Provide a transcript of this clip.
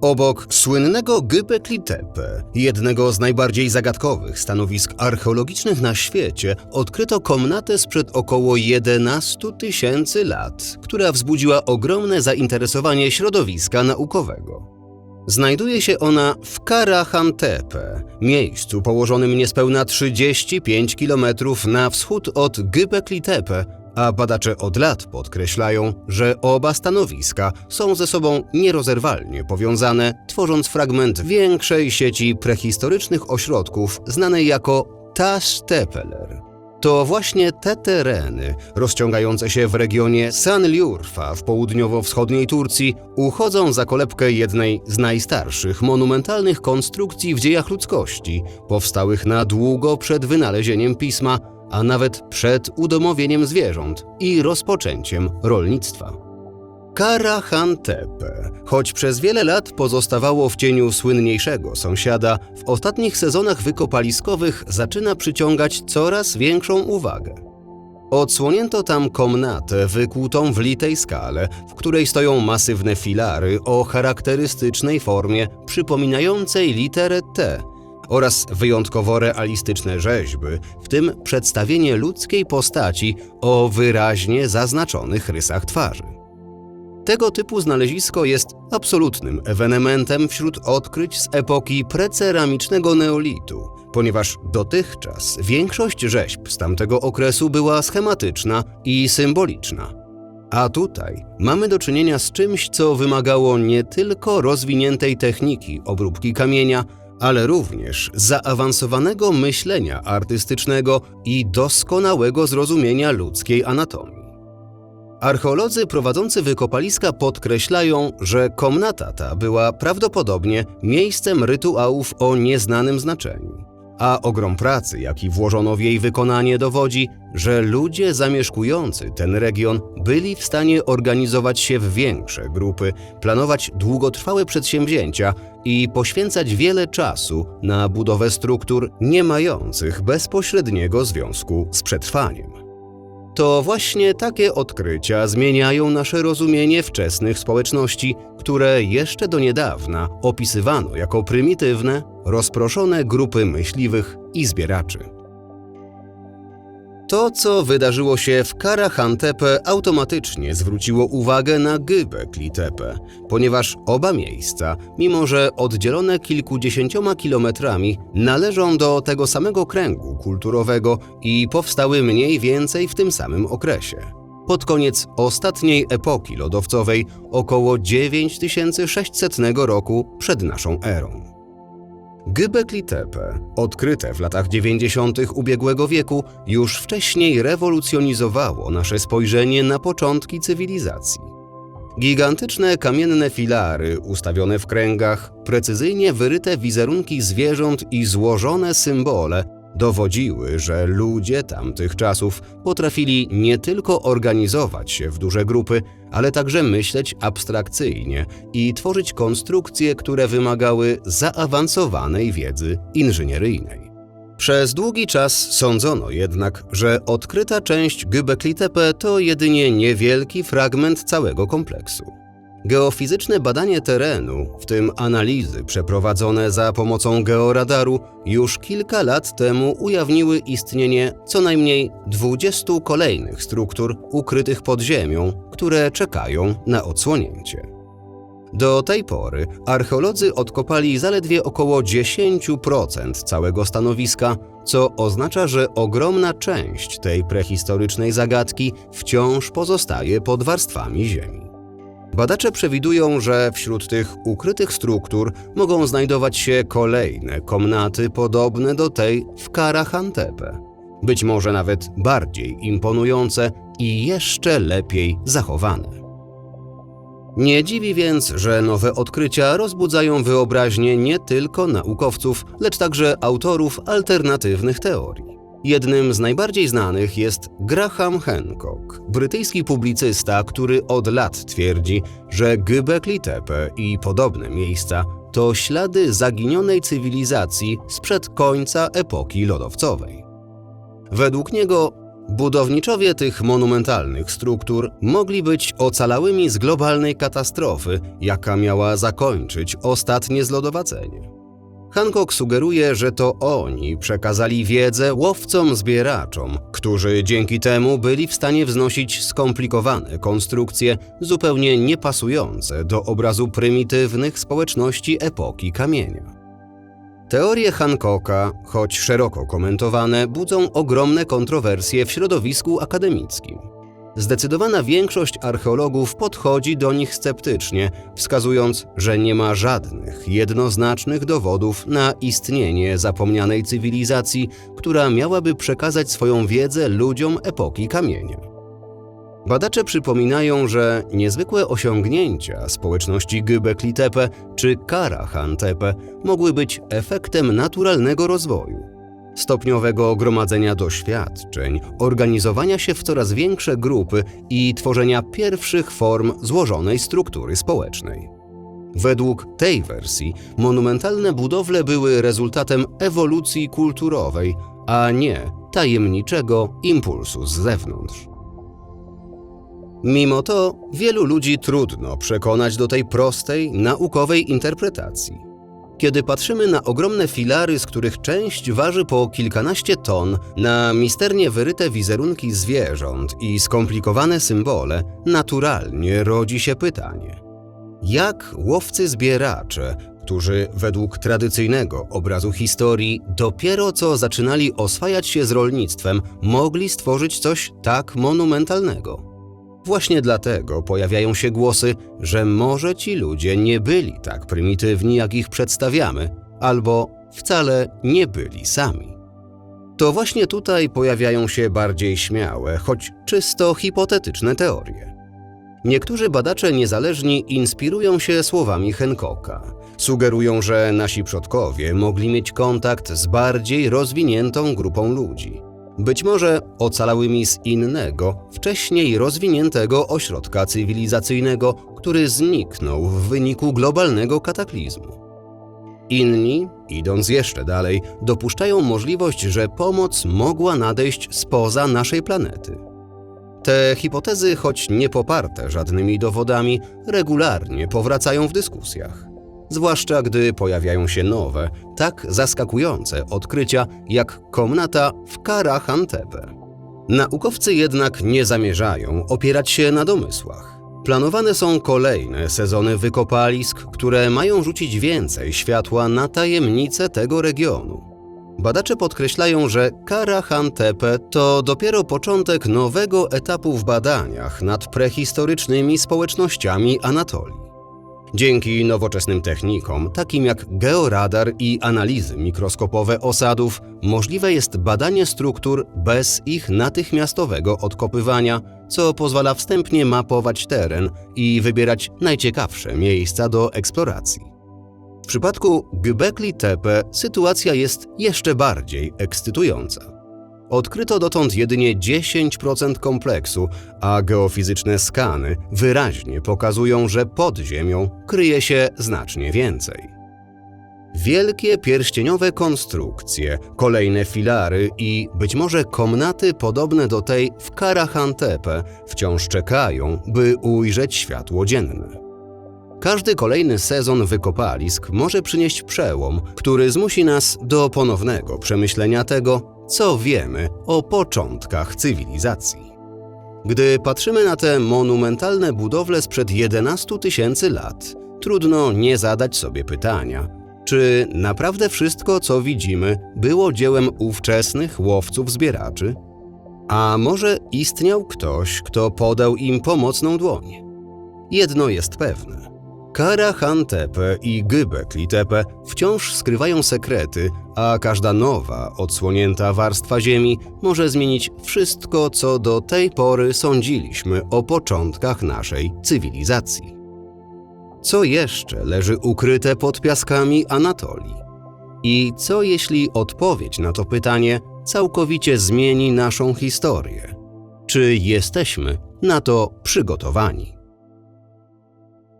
Obok słynnego Göbekli Tepe, jednego z najbardziej zagadkowych stanowisk archeologicznych na świecie, odkryto komnatę sprzed około 11 tysięcy lat, która wzbudziła ogromne zainteresowanie środowiska naukowego. Znajduje się ona w Karahantepe, miejscu położonym niespełna 35 km na wschód od Göbekli Tepe, a badacze od lat podkreślają, że oba stanowiska są ze sobą nierozerwalnie powiązane, tworząc fragment większej sieci prehistorycznych ośrodków znanej jako Taş Tepeler. To właśnie te tereny, rozciągające się w regionie Sanliurfa w południowo-wschodniej Turcji, uchodzą za kolebkę jednej z najstarszych monumentalnych konstrukcji w dziejach ludzkości, powstałych na długo przed wynalezieniem pisma, a nawet przed udomowieniem zwierząt i rozpoczęciem rolnictwa. Karahantepe, choć przez wiele lat pozostawało w cieniu słynniejszego sąsiada, w ostatnich sezonach wykopaliskowych zaczyna przyciągać coraz większą uwagę. Odsłonięto tam komnatę wykłutą w litej skale, w której stoją masywne filary o charakterystycznej formie przypominającej literę T oraz wyjątkowo realistyczne rzeźby, w tym przedstawienie ludzkiej postaci o wyraźnie zaznaczonych rysach twarzy. Tego typu znalezisko jest absolutnym ewenementem wśród odkryć z epoki preceramicznego neolitu, ponieważ dotychczas większość rzeźb z tamtego okresu była schematyczna i symboliczna. A tutaj mamy do czynienia z czymś, co wymagało nie tylko rozwiniętej techniki obróbki kamienia, ale również zaawansowanego myślenia artystycznego i doskonałego zrozumienia ludzkiej anatomii. Archeolodzy prowadzący wykopaliska podkreślają, że komnata ta była prawdopodobnie miejscem rytuałów o nieznanym znaczeniu, a ogrom pracy, jaki włożono w jej wykonanie, dowodzi, że ludzie zamieszkujący ten region byli w stanie organizować się w większe grupy, planować długotrwałe przedsięwzięcia i poświęcać wiele czasu na budowę struktur nie mających bezpośredniego związku z przetrwaniem. To właśnie takie odkrycia zmieniają nasze rozumienie wczesnych społeczności, które jeszcze do niedawna opisywano jako prymitywne, rozproszone grupy myśliwych i zbieraczy. To, co wydarzyło się w Karahantepe, automatycznie zwróciło uwagę na Göbekli Tepe, ponieważ oba miejsca, mimo że oddzielone kilkudziesięcioma kilometrami, należą do tego samego kręgu kulturowego i powstały mniej więcej w tym samym okresie. Pod koniec ostatniej epoki lodowcowej, około 9600 roku przed naszą erą. Göbekli Tepe, odkryte w latach 90. ubiegłego wieku, już wcześniej rewolucjonizowało nasze spojrzenie na początki cywilizacji. Gigantyczne kamienne filary ustawione w kręgach, precyzyjnie wyryte wizerunki zwierząt i złożone symbole dowodziły, że ludzie tamtych czasów potrafili nie tylko organizować się w duże grupy, ale także myśleć abstrakcyjnie i tworzyć konstrukcje, które wymagały zaawansowanej wiedzy inżynieryjnej. Przez długi czas sądzono jednak, że odkryta część Göbekli Tepe to jedynie niewielki fragment całego kompleksu. Geofizyczne badanie terenu, w tym analizy przeprowadzone za pomocą georadaru, już kilka lat temu ujawniły istnienie co najmniej 20 kolejnych struktur ukrytych pod ziemią, które czekają na odsłonięcie. Do tej pory archeolodzy odkopali zaledwie około 10% całego stanowiska, co oznacza, że ogromna część tej prehistorycznej zagadki wciąż pozostaje pod warstwami ziemi. Badacze przewidują, że wśród tych ukrytych struktur mogą znajdować się kolejne komnaty podobne do tej w Karahantepe. Być może nawet bardziej imponujące i jeszcze lepiej zachowane. Nie dziwi więc, że nowe odkrycia rozbudzają wyobraźnię nie tylko naukowców, lecz także autorów alternatywnych teorii. Jednym z najbardziej znanych jest Graham Hancock, brytyjski publicysta, który od lat twierdzi, że Göbekli Tepe i podobne miejsca to ślady zaginionej cywilizacji sprzed końca epoki lodowcowej. Według niego Budowniczowie tych monumentalnych struktur mogli być ocalałymi z globalnej katastrofy, jaka miała zakończyć ostatnie zlodowacenie. Hancock sugeruje, że to oni przekazali wiedzę łowcom-zbieraczom, którzy dzięki temu byli w stanie wznosić skomplikowane konstrukcje zupełnie niepasujące do obrazu prymitywnych społeczności epoki kamienia. Teorie Hancocka, choć szeroko komentowane, budzą ogromne kontrowersje w środowisku akademickim. Zdecydowana większość archeologów podchodzi do nich sceptycznie, wskazując, że nie ma żadnych jednoznacznych dowodów na istnienie zapomnianej cywilizacji, która miałaby przekazać swoją wiedzę ludziom epoki kamienia. Badacze przypominają, że niezwykłe osiągnięcia społeczności Göbekli Tepe czy Karahan Tepe mogły być efektem naturalnego rozwoju stopniowego gromadzenia doświadczeń, organizowania się w coraz większe grupy i tworzenia pierwszych form złożonej struktury społecznej. Według tej wersji monumentalne budowle były rezultatem ewolucji kulturowej, a nie tajemniczego impulsu z zewnątrz. Mimo to wielu ludzi trudno przekonać do tej prostej, naukowej interpretacji. Kiedy patrzymy na ogromne filary, z których część waży po kilkanaście ton, na misternie wyryte wizerunki zwierząt i skomplikowane symbole, naturalnie rodzi się pytanie: jak łowcy-zbieracze, którzy według tradycyjnego obrazu historii dopiero co zaczynali oswajać się z rolnictwem, mogli stworzyć coś tak monumentalnego? Właśnie dlatego pojawiają się głosy, że może ci ludzie nie byli tak prymitywni, jak ich przedstawiamy, albo wcale nie byli sami. To właśnie tutaj pojawiają się bardziej śmiałe, choć czysto hipotetyczne teorie. Niektórzy badacze niezależni inspirują się słowami Hancocka. Sugerują, że nasi przodkowie mogli mieć kontakt z bardziej rozwiniętą grupą ludzi być może ocalałymi z innego, wcześniej rozwiniętego ośrodka cywilizacyjnego, który zniknął w wyniku globalnego kataklizmu. Inni, idąc jeszcze dalej, dopuszczają możliwość, że pomoc mogła nadejść spoza naszej planety. Te hipotezy, choć nie poparte żadnymi dowodami, regularnie powracają w dyskusjach zwłaszcza gdy pojawiają się nowe, tak zaskakujące odkrycia jak komnata w Karahantepe. Naukowcy jednak nie zamierzają opierać się na domysłach. Planowane są kolejne sezony wykopalisk, które mają rzucić więcej światła na tajemnice tego regionu. Badacze podkreślają, że Karahantepe to dopiero początek nowego etapu w badaniach nad prehistorycznymi społecznościami Anatolii. Dzięki nowoczesnym technikom, takim jak georadar i analizy mikroskopowe osadów, możliwe jest badanie struktur bez ich natychmiastowego odkopywania, co pozwala wstępnie mapować teren i wybierać najciekawsze miejsca do eksploracji. W przypadku Göbekli Tepe sytuacja jest jeszcze bardziej ekscytująca. Odkryto dotąd jedynie 10% kompleksu, a geofizyczne skany wyraźnie pokazują, że pod ziemią kryje się znacznie więcej. Wielkie pierścieniowe konstrukcje, kolejne filary i być może komnaty podobne do tej w Karahantepe wciąż czekają, by ujrzeć światło dzienne. Każdy kolejny sezon wykopalisk może przynieść przełom, który zmusi nas do ponownego przemyślenia tego, co wiemy o początkach cywilizacji. Gdy patrzymy na te monumentalne budowle sprzed 11 tysięcy lat, trudno nie zadać sobie pytania, czy naprawdę wszystko, co widzimy, było dziełem ówczesnych łowców-zbieraczy? A może istniał ktoś, kto podał im pomocną dłoń? Jedno jest pewne. Karahan Tepe i Göbekli Tepe wciąż skrywają sekrety, a każda nowa, odsłonięta warstwa ziemi może zmienić wszystko, co do tej pory sądziliśmy o początkach naszej cywilizacji. Co jeszcze leży ukryte pod piaskami Anatolii? I co jeśli odpowiedź na to pytanie całkowicie zmieni naszą historię? Czy jesteśmy na to przygotowani?